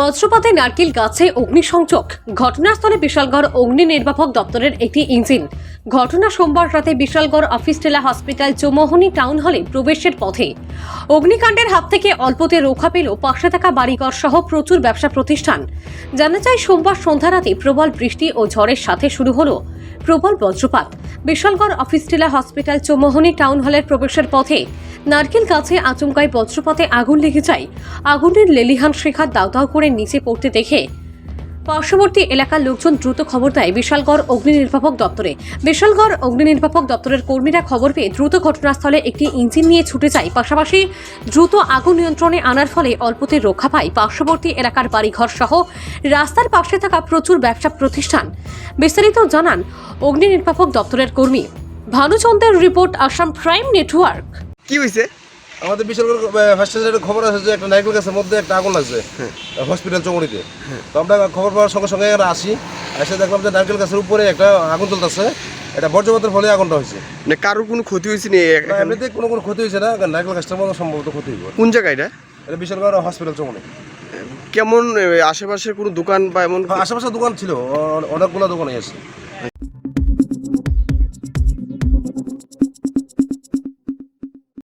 বজ্রপাতে নারকেল গাছে অগ্নিসংযোগ। ঘটনাস্থলে বিশালগড় অগ্নি নির্বাপক দপ্তরের একটি ইঞ্জিন। ঘটনা সোমবার রাতে Bishalgarh office Tilla hospital Choumuhani town হলে প্রবেশের পথে। অগ্নিকাণ্ডের হাত থেকে অল্পতে রক্ষা পেল পাশে থাকা বাড়িঘর সহ প্রচুর ব্যবসা প্রতিষ্ঠান। জানা যায়, সোমবার সন্ধ্যা রাতে প্রবল বৃষ্টি ও ঝড়ের সাথে শুরু হলো প্রবল বজ্রপাত। Bishalgarh office Tilla hospital Choumuhani town হলের প্রবেশের পথে নারকেল গাছে আচমকায় বজ্রপাতে আগুন লেগে যায়। আগুনের লেলিহান শেখা দাউ দাউ করে নিচে পড়তে দেখে পার্শ্ববর্তী এলাকার লোকজন দ্রুত খবর দেয় বিশালগড় অগ্নি নির্বাপক দপ্তরে। বিশালগড় অগ্নি নির্বাপক দপ্তরের কর্মীরা খবর পেয়ে দ্রুত ঘটনাস্থলে একটি ইঞ্জিন নিয়ে ছুটে যায়। পাশাপাশি দ্রুত আগুন নিয়ন্ত্রণে আনার ফলে অল্পতে রক্ষা পায় পার্শ্ববর্তী এলাকার বাড়িঘর সহ রাস্তার পাশে থাকা প্রচুর ব্যবসা প্রতিষ্ঠান। বিস্তারিত জানান অগ্নি নির্বাপক দপ্তরের কর্মী। ভানুচন্দ্রের রিপোর্ট আসাম প্রাইম নেটওয়ার্ক। কি হয়েছে আমাদের বিশাল ফার্স্ট খবর আছে যে একটা নাইকেল গাছের মধ্যে একটা আগুন লাগছে হসপিটাল চৌমড়িতে। তো আমরা খবর পাওয়ার সঙ্গে সঙ্গে এখানে আসি এসে দেখলাম যে নারকেল গাছের উপরে একটা আগুন চলতেছে এটা বজ্রপাতের ফলে আগুনটা হয়েছে। না কারোর কোনো ক্ষতি হয়েছে নি এমনিতে কোনো কোনো ক্ষতি হয়েছে না নারকেল গাছটার মতো সম্ভবত ক্ষতি হইব। কোন জায়গায় এটা? এটা বিশালগড় হসপিটাল চৌমড়ি। কেমন এ, আশেপাশে কোনো দোকান বা এমন আশেপাশে দোকান ছিল অনেকগুলো দোকানে আছে।